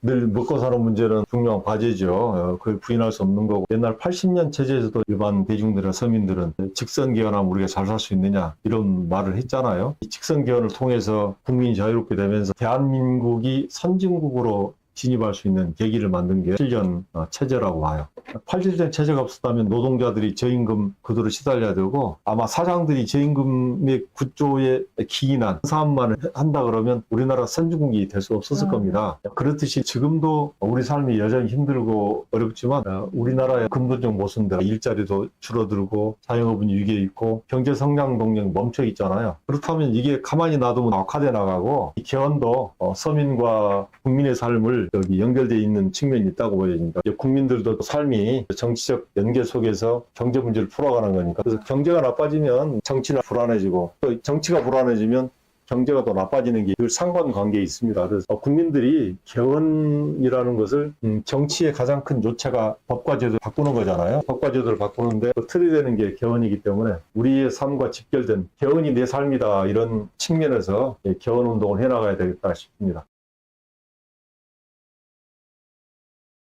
늘 먹고 사는 문제는 중요한 과제죠. 어, 그걸 부인할 수 없는 거고 옛날 80년 체제에서도 일반 대중들이나 서민들은 직선 개헌하면 우리가 잘 살 수 있느냐 이런 말을 했잖아요. 이 직선 개헌을 통해서 국민이 자유롭게 되면서 대한민국이 선진국으로 진입할 수 있는 계기를 만든 게 7년 체제라고 봐요. 87년 체제가 없었다면 노동자들이 저임금 그대로 시달려야 되고 아마 사장들이 저임금의 구조에 기인한 사업만 한다 그러면 우리나라 선진국이 될 수 없었을 음. 겁니다. 그렇듯이 지금도 우리 삶이 여전히 힘들고 어렵지만 어, 우리나라의 근본적 모순들 일자리도 줄어들고 자영업은 위기에 있고 경제 성장 동력이 멈춰 있잖아요. 그렇다면 이게 가만히 놔두면 악화돼 나가고 이 개헌도 어, 서민과 국민의 삶을 여기 연결돼 있는 측면이 있다고 보여집니다. 국민들도 삶이 정치적 연계 속에서 경제 문제를 풀어가는 거니까 그래서 경제가 나빠지면 정치는 불안해지고 또 정치가 불안해지면 경제가 더 나빠지는 게 늘 상관관계에 있습니다. 그래서 국민들이 개헌이라는 것을 음, 정치의 가장 큰 요체가 법과 제도를 바꾸는 거잖아요. 법과 제도를 바꾸는데 그 틀이 되는 게 개헌이기 때문에 우리의 삶과 직결된 개헌이 내 삶이다 이런 측면에서 예, 개헌 운동을 해나가야 되겠다 싶습니다.